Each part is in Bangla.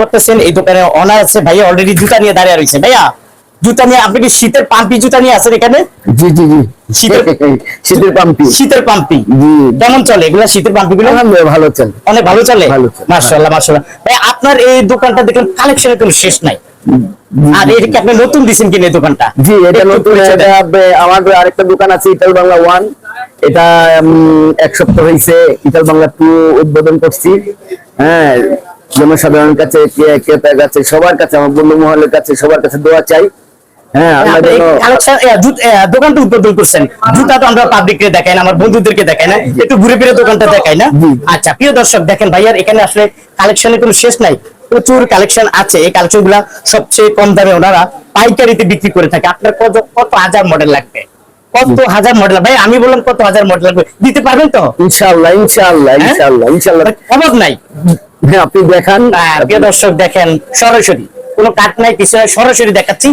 করতেছেন? এই দোকানে অনার আছে ভাইয়া অলরেডি জুতা নিয়ে দাঁড়িয়ে রয়েছে। ভাইয়া জুতা নিয়ে আপনি কি শীতের পাম্পি জুতা নিয়ে আছেন এখানে? জি জি জি। শীতের শীতের পাম্পি। শীতের পাম্পি। জি। কেমন চলে? এগুলা শীতের পাম্পি গুলো ভালো চলে। অনেক ভালো চলে? ভাই আপনার এই দোকানটা দেখেন কালেকশনের কোনো শেষ নাই। আর এটা কি আপনি নতুন দিছেন কিনা এই দোকানটা? জি এটা নতুন এটা আমার আরেকটা দোকান আছে ইতাল বাংলা ওয়ান। এটা উম, এক সপ্তাহ হয়েছে ইতাল বাংলা টু উদ্বোধন করছি। হ্যাঁ জনসাধারণের কাছে কে- ক্রেতার কাছে সবার কাছে আমার বন্ধু মহলের কাছে সবার কাছে দোয়া চাই। হ্যাঁ আমরা আপনি এই যেন collection, এ, জুত- এ, দোকানটা উদ্বোধন করছেন। জুতা তো আমরা পাবলিককে দেখাই না আমার বন্ধুদেরকে দেখাই না। একটু ঘুরে ফিরে দোকানটা দেখাই না? আচ্ছা প্রিয় দর্শক দেখেন ভাইয়ার এখানে আসলে কালেকশনের কোনো শেষ নাই। প্রচুর কালেকশন আছে। এই কালেকশনগুলা সবচেয়ে কম দামে ওনারা পাইকারিতে বিক্রি করে থাকে। আপনার কত কত হাজার মডেল লাগবে? কত হাজার মডেল ভাই আমি বললাম কত হাজার মডেল লাগবে। দিতে পারবেন তো? ইনশাআল্লাহ ইনশাআল্লাহ হ্যাঁ? ইনশাআল্লাহ ইনশাআল্লাহ। অভাব নাই। আপনি দেখান। প্রিয় দর্শক দেখেন সরাসরি। কোনো কাট নাই কিছু সরাসরি দেখাচ্ছি।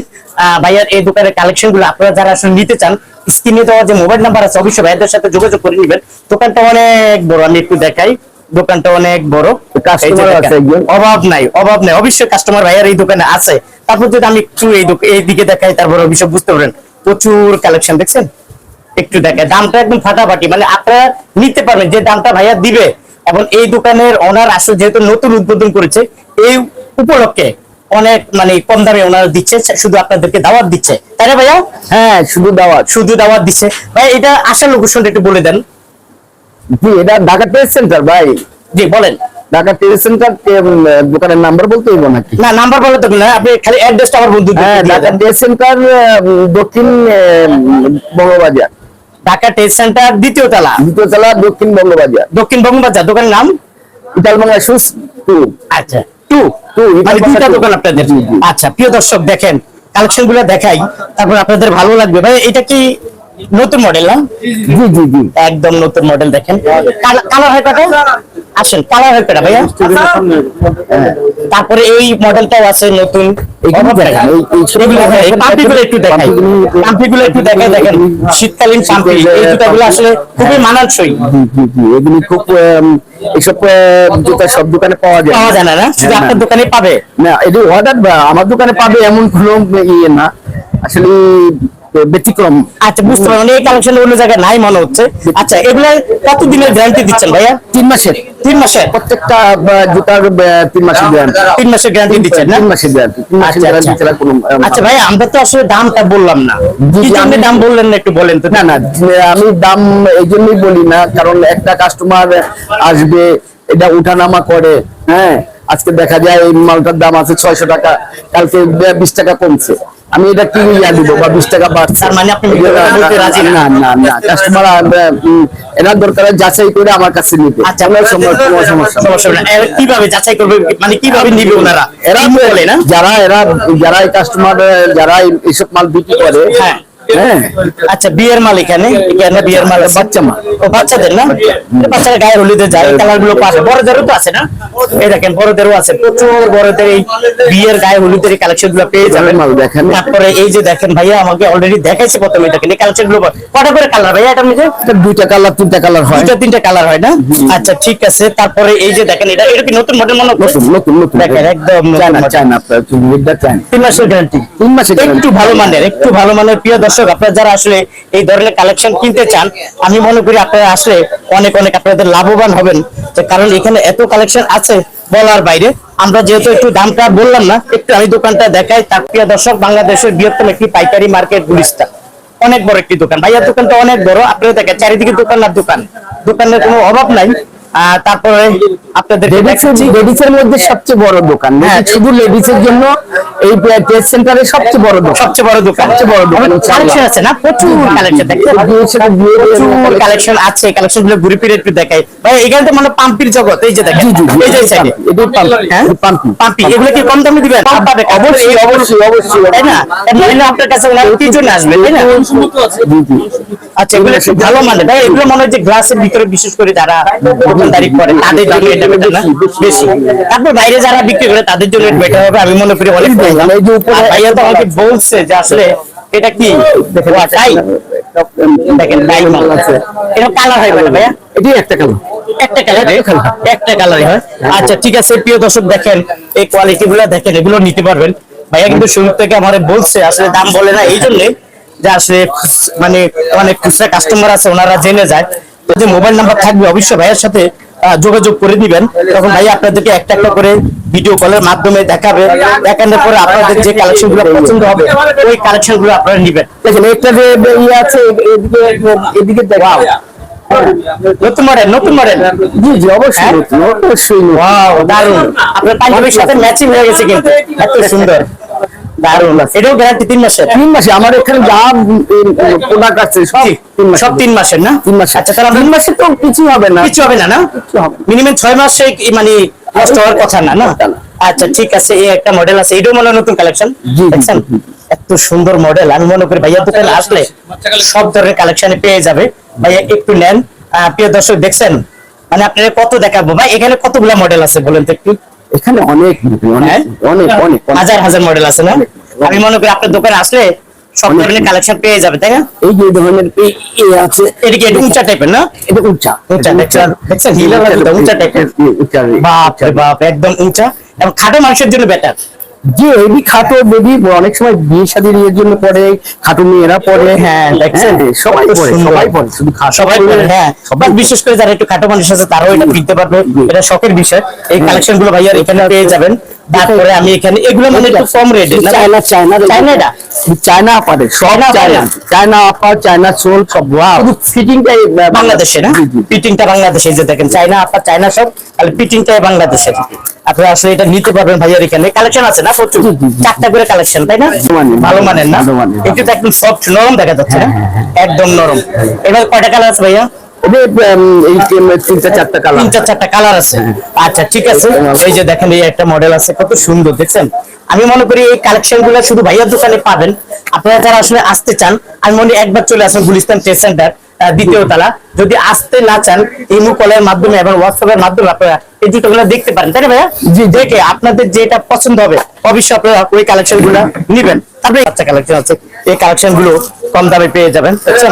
ভাইয়ার এই দোকানের কালেকশনগুলো আপনারা যারা আসলে নিতে চান স্ক্রিনে দেওয়া যে মোবাইল নাম্বার আছে অবশ্যই ভাইয়াদের সাথে যোগাযোগ করে নেবেন। দোকানটা অনেক বড় আমি একটু দেখাই। দোকানটা অনেক বড়। অভাব নাই অভাব নাই। অবশ্যই কাস্টমার ভাইয়ার এই দোকানে আছে। তারপর যদি আমি একটু এই এই দিকে দেখাই তারপর অবশ্যই বুঝতে পারেন প্রচুর কালেকশন দেখছেন? একটু দেখেন দামটা একদম ফাটাফাটি মানে আপনারা নিতে পারবেন যে দামটা ভাইয়া দিবে এবং এই দোকানের ওনার আসলে যেহেতু নতুন উদ্বোধন করেছে এই উপলক্ষে অনেক মানে কম দামে ওনারা দিচ্ছে শুধু আপনাদেরকে দাওয়াত দিচ্ছে। তাই না ভাইয়া? হ্যাঁ শুধু দাওয়াত। শুধু দাওয়াত দিচ্ছে। ভাই এটা আসার লোকেশনটা একটু বলে দেন। জি এটা ঢাকা ট্রেড সেন্টার ভাই। জি বলেন। ঢাকা ট্রেড সেন্টার দোকানের নাম্বার বলতে হইব নাকি? না নাম্বার বলে তো না আপনি খালি অ্যাড্রেসটা আমার বন্ধু হ্যাঁ ঢাকা ট্রেড সেন্টার দক্ষিণ বঙ্গবাজার। ঢাকা টেস্ট সেন্টার দ্বিতীয় তলা। দ্বিতীয় তলা দক্ষিণ বঙ্গবাজার। দক্ষিণ বঙ্গবাজার দোকানের নাম? Bangla shoes two. আচ্ছা টু? টু, মানে দুইটা দোকান। আপনাদের। আচ্ছা প্রিয় দর্শক দেখেন কালেকশনগুলো দেখাই তারপর আপনাদের ভালো লাগবে। ভাই এটা কি নতুন মডেল না? জি জি জি। একদম নতুন মডেল দেখেন। কালার হয় কটা? আসেন কালার হয় কটা ভাইয়া। হ্যাঁ। তারপরে এই মডেলটাও আছে নতুন। একটু দেখাই। পাম্পিগুলো- একটু দেখাই। দেখেন শীতকালীন পাম্পি। এই জুতাগুলো আসলে খুবই মানানসই। জি জি এগুলি খুব এইসব জুতা সব দোকানে পাওয়া যায়। পাওয়া যায় না না? শুধু হ্যাঁ, আপনার দোকানে পাবে? না এটা অর্ডার আমার দোকানে পাবে এমন কোনো ইয়ে না। আসলে ব্যতিক্রম। আচ্ছা বুঝতে পারলাম। এই কালেকশন অন্য জায়গায় নাই মনে হচ্ছে। আচ্ছা এগুলা কত দিনের গ্যারান্টি দিচ্ছেন ভাইয়া? তিন মাসের। তিন মাসের? প্রত্যেকটা জুতার তিন মাসের গ্যারান্টি তিন মাসের গ্যারান্টি দিচ্ছেন না? তিন মাসের গ্যারান্টি তিন মাসের আচ্ছা, গ্যারান্টি আচ্ছা। ছাড়া কোনো আচ্ছা ভাই আমরা তো আসলে দামটা বললাম না। কি জন্য দাম বললেন না একটু বলেন তো? না না আমি দাম এই জন্যই বলি না কারণ একটা কাস্টমার আসবে এটা উঠানামা করে হ্যাঁ? আজকে দেখা যায় এই মালটার দাম আছে ছয়শো টাকা কালকে বিশ টাকা কমছে। আমি এটা কি ইয়া দিব? বা বিশ টাকা বাড়ছে। মানে আপনি না? না। না কাস্টমার এরা দরকার যাচাই করে আমার কাছে নিতে। আচ্ছা কোনো সমস্যা সমস্যা না কীভাবে যাচাই করবে? মানে কীভাবে নিবে ওনারা? এরা বলে না? যারা এরা যারা এই কাস্টমার যারা এই- এইসব মাল বিক্রি করে হ্যাঁ। হ্যাঁ। আচ্ছা বিয়ের মাল এখানে এখানে বিয়ের মাল বাচ্চা মাল। ও বাচ্চাদের না? বাচ্চারা গায়ে হলুদে যায় কালারগুলো বড়দেরও তো আছে না? এই দেখেন বড়দেরও আছে। প্রচুর বড়দের এই বিয়ের গায়ে হলুদের কালেকশনগুলো পেয়ে যাবেন। মাল দেখেন। তারপরে এই যে দেখেন ভাইয়া আমাকে অলরেডি দেখাইছে প্রথমে দেখেন এই কালেকশনগুলো কটা করে কালার ভাইয়া এটা মধ্যে? দুইটা কালার তিনটা কালার হয়। দুইটা তিনটা কালার হয় না? আচ্ছা ঠিক আছে। তারপরে এই যে দেখেন এটা এটা কি নতুন মডেল মনে হচ্ছে? নতুন নতুন নতুন। দেখেন একদম চায়না চায়না আপনার তিন মাসের গ্যারান্টি তিন মাসের একটু ভালো মানের একটু ভালো মানের প্রিয় দর্শক আপনারা যারা আসলে এই ধরনের কালেকশন কিনতে চান, আমি মনে করি আপনারা আসলে অনেক অনেক আপনাদের লাভবান হবেন। কারণ এখানে এত কালেকশন আছে বলার বাইরে। আমরা যেহেতু একটু দামটা বললাম না, একটু আমি দোকানটা দেখাই। তার প্রিয় দর্শক, বাংলাদেশের বৃহত্তম একটি পাইকারি মার্কেট গুলিস্তা। অনেক বড় একটি দোকান। ভাইয়ার দোকানটা অনেক বড়। আপনারা দেখেন, চারিদিকে দোকান আর দোকান। দোকানের কোনো অভাব নাই। তারপরে আপনাদের লেডিসের মধ্যে সবচেয়ে বড় দোকান। হ্যাঁ। শুধু লেডিসের জন্য এই সেন্টারে সবচেয়ে বড় দোকান। সবচেয়ে বড় দোকান। সবচেয়ে বড় দোকান, কালেকশন আছে না? প্রচুর কালেকশন প্রচুর কালেকশন আছে। কালেকশনগুলো ঘুরে ফিরে একটু দেখাই। ভাই এখানে তো মানে পাম্পির জগৎ এই যে দেখেন। এই যে সাইডে। পাম্প, হ্যাঁ? পাম্পি। পাম্পি। এগুলো কি কম দামে দিবেন? অবশ্যই অবশ্যই অবশ্যই। তাই না? এমনি আপনার কাছে ওনারা কি জন্য আসবে তাই না? আচ্ছা এগুলো ভালো মানে ভাই এগুলো মনে হয় যে গ্লাসের ভিতরে বিশেষ করে যারা দোকানদারি করে তাদের জন্য এটা better না? বেশি। তারপর বাইরে যারা বিক্রি করে তাদের জন্য বেটার হবে আমি মনে করি অনেক ভাইয়া তো আমাকে বলছে যে আসলে এটা কি? টাই দেখেন টাই মাল আছে। এটা কালার হয় না ভাইয়া? এটাই একটা কালার। একটা কালারে একটা কালারে। হয়। আচ্ছা ঠিক আছে প্রিয় দর্শক দেখেন এই কোয়ালিটি গুলো দেখেন এগুলো নিতে পারবেন। ভাইয়া কিন্তু শুরু থেকে আমার বলছে আসলে দাম বলে না এই জন্য যে আসলে মানে অনেক খুচরা কাস্টমার আছে ওনারা জেনে যায়। যে মোবাইল নাম্বার থাকবে অবশ্যই ভাইয়ের সাথে যোগাযোগ করে দিবেন। তখন ভাই আপনাদেরকে একটা একটা করে ভিডিও কলের মাধ্যমে দেখাবে। দেখানোর পরে আপনাদের যে কালেকশনগুলো পছন্দ হবে ওই কালেকশনগুলো আপনারা নিবেন। দেখেন একটা যে ইয়ে আছে এদিকে এদিকে দেখাও নতুন মডেল নতুন মডেল জি জি অবশ্যই হ্যাঁ? নতুন, অবশ্যই ওয়াও দারুণ আপনার পাঞ্জাবির সাথে ম্যাচিং হয়ে গেছে কিন্তু। এত সুন্দর। দারুণ এটাও গ্যারান্টি তিন মাসের? তিন মাসে আমার এখানে যা প্রোডাক্ট আছে সব জি, তিন মাসে সব তিন মাসের না? তিন মাসে আচ্ছা তাহলে তিন মাসে তো কিছু হবে না। কিছু হবে না না? কিছু হবে না। মিনিমাম ছয় মাসে মানে নষ্ট হওয়ার কথা না না? আচ্ছা ঠিক আছে এই একটা মডেল আছে এটাও মনে হয় নতুন কালেকশন দেখছেন? এত সুন্দর মডেল আমি মনে করি ভাইয়া দোকানে আসলে সব ধরনের কালেকশনে পেয়ে যাবে। ভাইয়া একটু নেন। প্রিয় দর্শক দেখছেন? মানে আপনারা কত দেখাবো? ভাই এখানে কতগুলা মডেল আছে বলেন তো একটু। এখানে অনেক অনেক হ্যাঁ? অনেক অনেক অনেক। হাজার হাজার মডেল আছে না? আমি মনে করি আপনার দোকানে আসলে সব ধরনের কালেকশন পেয়ে যাবে তাই না? এই যে ধরনের আছে। এটা কি উঁচা টাইপের না? এটা উঁচা। উঁচা, দেখছেন? দেখছেন? হিলা লাগে তো, উঁচা টাইপের। উঁচা। বাপ রে বাপ একদম উঁচা। এবং খাটো মানুষের জন্য বেটার যে এবি খাটো বেবি অনেক সময় বিয়ে শাদীর ইয়ের জন্য পরে খাটো মেয়েরা পরে হ্যাঁ দেখছেন? সবাই পরে সবাই পরে শুধু সবাই পরে হ্যাঁ সবাই বিশেষ করে যারা একটু খাটো মানুষ আছে তারাও এটা কিনতে পারবে। এটা শখের বিষয়। এই কালেকশনগুলো ভাইয়ার এখানে পেয়ে যাবেন। তারপরে আমি এখানে এগুলো মানে একটু কম রেটে চায়না চায়না চায়না এটা? চায়না আপারে সব চায়না চায়না আপারে? চায়না সোল সব ফিটিংটাই বাংলাদেশে না? জি। বাংলাদেশে যে দেখেন চাইনা আপনার চাইনা সব তাহলে পিটিংটাই বাংলাদেশের আপনারা আসলে এটা নিতে পারবেন ভাইয়ার এখানে। কালেকশন আছে না প্রচুর। চারটা করে কালেকশন তাই না? ভালো মানের না? একটু একদম সফট নরম দেখা যাচ্ছে না? হ্যাঁ, একদম নরম। এবার কয়টা কালার আছে ভাইয়া? এটা তিনটা চারটা কালার চারটা কালার আছে। আচ্ছা ঠিক আছে। এই যে দেখেন এই একটা মডেল আছে কত সুন্দর দেখছেন? আমি মনে করি এই কালেকশনগুলো শুধু ভাইয়ার দোকানে পাবেন। আপনারা যারা আসলে আসতে চান আমি মনে একবার চলে আসেন গুলিস্তান ট্রেড সেন্টার দ্বিতীয় তালা। যদি আসতে না চান ইমো কলের মাধ্যমে এবং হোয়াটসঅ্যাপের মাধ্যমে আপনারা এই জুতোগুলো দেখতে পারেন তাই না ভাইয়া? জি দেখে আপনাদের যেটা পছন্দ হবে অবশ্যই আপনারা ওই কালেকশনগুলো নিবেন। তারপরে বাচ্চা কালেকশন আছে এই কালেকশনগুলো কম দামে পেয়ে যাবেন বুঝছেন?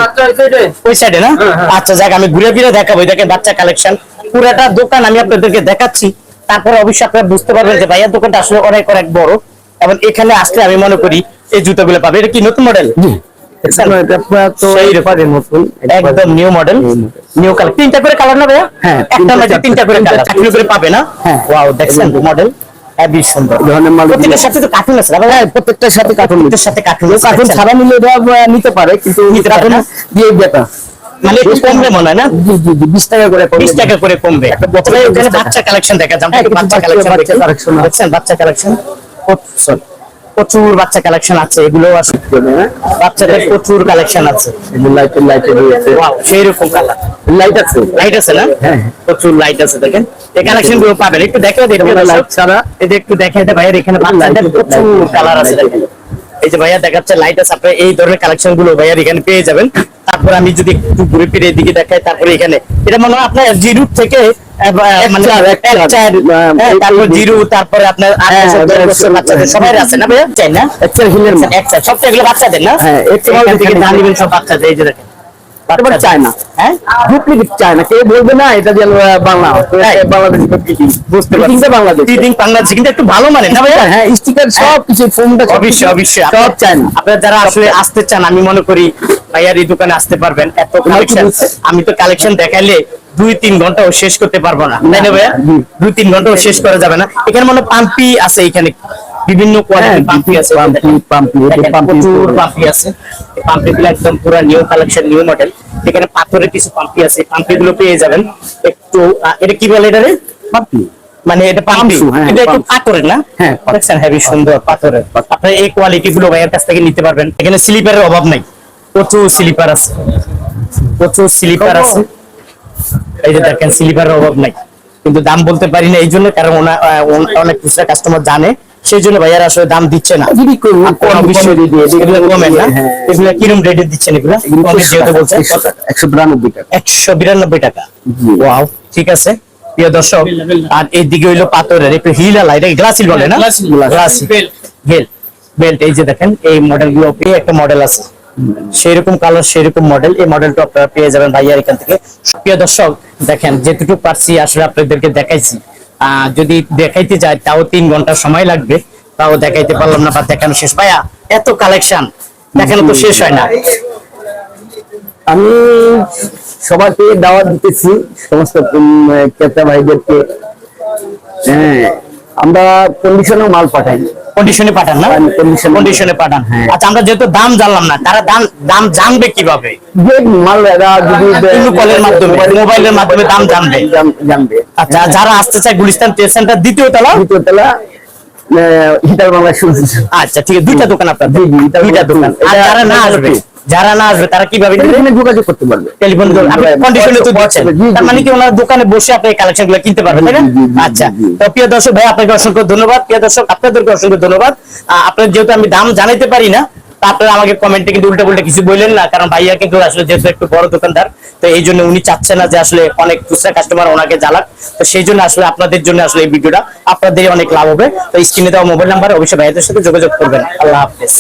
ওই সাইডে না? আচ্ছা যাক আমি ঘুরে ফিরে দেখাবো এই দেখেন বাচ্চা কালেকশন পুরাটা দোকান আমি আপনাদেরকে দেখাচ্ছি। তারপরে অবশ্যই আপনারা বুঝতে পারবেন যে ভাইয়ার দোকানটা আসলে অনেক অনেক বড়। এবং এখানে আসলে আমি মনে করি এই জুতোগুলো পাবে। এটা কি নতুন মডেল একদম নিউ মডেল নিউ কালার তিনটা করে কালার না ভাইয়া? হ্যাঁ, একটা তিনটা, তিনটা করে কালার চাকরি করে পাবে না? হ্যাঁ। ওয়াও দেখছেন মডেল হেভি সুন্দর। ধরনের মাল প্রত্যেকটার সাথে তো কার্টুন আছে হ্যাঁ প্রত্যেকটার সাথে কার্টুন প্রত্যেকটার সাথে কার্টুন কার্টুন ছাড়া নিলে এটা নিতে পারে কিন্তু কার্টুন না? দিয়ে মানে একটু কমবে মনে হয় না? বিশ টাকা করে। বিশ টাকা করে কমবে। ওখানে বাচ্চা কালেকশন দেখা হ্যাঁ, কিছু বাচ্চা কালেকশন। দেখছেন বাচ্চা কালেকশন প্রচুর বাচ্চা কালেকশন আছে এগুলো বাচ্চাদের প্রচুর কালেকশন আছে। এই যে লাইটের লাইটের রয়েছে সেই রকম কালার লাইট আছে। লাইট আছে না? হ্যাঁ। প্রচুর লাইট আছে দেখেন। এই কালেকশনগুলো পাবেন। একটু দেখে দেখে লাইট ছাড়া এই যে একটু দেখে দে ভাইয়ের এখানে বাচ্চাদের প্রচুর কালার আছে দেখেন। এই যে ভাইয়া দেখাচ্ছে লাইট আছে। আপনি এই ধরনের কালেকশনগুলো ভাইয়ার এখানে পেয়ে যাবেন। তারপর আমি যদি একটু ঘুরে ফিরে এদিকে দেখাই তারপরে এখানে। এটা মনে হয় আপনার জি রুট থেকে মানে হ্যাঁ, তারপর জিরো তারপরে আপনার হ্যাঁ, হ্যাঁ, বাচ্চাদের সবাই আছে না ভাইয়া? চাই না সবটা এগুলো বাচ্চাদের না? হ্যাঁ, সব বাচ্চাদের এই যে দেখেন। এবার বাচ্চাদের। চায়না। হ্যাঁ? Duplicate China. কেউ বলবে না এটা যে বাংলা। বাংলাদেশ বুঝতে Fitting বাংলাদেশ? ফিটিং বাংলাদেশ? কিন্তু একটু ভালো মানে না ভাইয়া? হ্যাঁ স্টিকার সব কিছু ফোনটা অবশ্যই অবশ্যই। সব আপনার- চায়না। আপনারা যারা আসলে আসতে চান আমি মনে করি ভাইয়ার এই দোকানে আসতে পারবেন। এত কালেকশন আমি তো কালেকশন দেখাইলে দুই তিন ঘন্টাও শেষ করতে পারব না। তাই না ভাইয়া? দুই তিন ঘন্টাও শেষ করা যাবে না। এখানে মনে হয় পাম্পি আছে এখানে। বিভিন্ন হ্যাঁ, আছে পাম্পি, পাম্পি, এই আছে। পাম্পি গুলো একদম পুরো নিউ কালেকশন নিউ মডেল এখানে পাথরের কিছু পাম্পি আছে পাম্পি গুলো পেয়ে যাবেন। একটু এটা কি বলে এটা পাম্পি। মানে এটা পাম্পি। হ্যাঁ, এটা একটু পাথরের না? হ্যাঁ, দেখছেন হেভি সুন্দর পাথরের। আপনার এই কোয়ালিটি গুলো ভাইয়ের কাছ থেকে নিতে পারবেন। এখানে স্লিপারের অভাব নাই। প্রচুর স্লিপার আছে। প্রচুর স্লিপার আছে। এই যে দেখেন স্লিপারের অভাব নাই। কিন্তু দাম বলতে পারি না এই জন্য কারণ অনেক খুচরা কাস্টমার জানে। সেই জন্য ভাইয়ার আসলে দাম দিচ্ছে না। কমেন হ্যাঁ। এগুলো কিরম রেটে দিচ্ছেন এগুলো? একশো বিরানব্বই টাকা। একশো বিরানব্বই টাকা। ওয়াও ঠিক আছে। প্রিয় দর্শক আর এইদিকে হইল পাথরের একটু হিল আলা এটা গ্লাসিল বলে না? বেল্ট বেল্ট এই যে দেখেন এই মডেলগুলো পেয়ে একটা মডেল আছে। সেই রকম কালার সেই রকম মডেল এই মডেলটা আপনারা পেয়ে যাবেন ভাইয়ার এখান থেকে। প্রিয় দর্শক দেখেন যেটুকু পারছি আসলে আপনাদেরকে দেখাইছি। যদি দেখাইতে যাই, তাও তিন ঘণ্টা সময় লাগবে। তাও দেখাইতে পারলাম না, বা দেখানো শেষ। পায়া এত কালেকশন দেখানো তো শেষ হয় না। আমি সবাইকে দাওয়াত দিতেছি, সমস্ত ক্রেতা ভাইদেরকে। হ্যাঁ আমরা কন্ডিশনে মাল পাঠাই। কন্ডিশনে পাঠান না? কন্ডিশনে পাঠান। হ্যাঁ। আচ্ছা আমরা যেহেতু দাম জানলাম না তারা দাম দাম জানবে কীভাবে? যে মাল এরা যদি কলের মাধ্যমে, মোবাইলের মাধ্যমে দাম জানবে। জানবে। আচ্ছা যারা আসতে চায় গুলিস্তান সেন্টার দ্বিতীয় তলা? দ্বিতীয় তলা। হিটার বাংলা আচ্ছা ঠিক আছে দুইটা দোকান আপনার। দুইটা দোকান। আর যারা না আসবে যারা না আসবে তারা কীভাবে যোগাযোগ করতে পারবে। টেলিফোন কন্ডিশনে তো দিচ্ছেন তার মানে কি ওনার দোকানে বসে আপনি কালেকশনগুলো কিনতে পারবেন তাই না? আচ্ছা। তো প্রিয় দর্শক ভাই আপনাকে অসংখ্য ধন্যবাদ। প্রিয় দর্শক আপনাদেরকে অসংখ্য ধন্যবাদ। আপনার যেহেতু আমি দাম জানাইতে পারি না আপনারা আমাকে কমেন্টে কিন্তু উল্টা পুল্টা কিছু বললেন না, কারণ ভাইয়া কিন্তু আসলে যেহেতু একটু বড় দোকানদার, তো এই জন্য উনি চাচ্ছে না যে আসলে অনেক খুচরা কাস্টমার ওনাকে জ্বালাক। তো সেই জন্য আসলে আপনাদের জন্য আসলে এই ভিডিওটা আপনাদের অনেক লাভ হবে। তো স্ক্রিনে দেওয়া মোবাইল নাম্বার অবশ্যই ভাইয়াদের সাথে যোগাযোগ করবেন। আল্লাহ হাফেজ।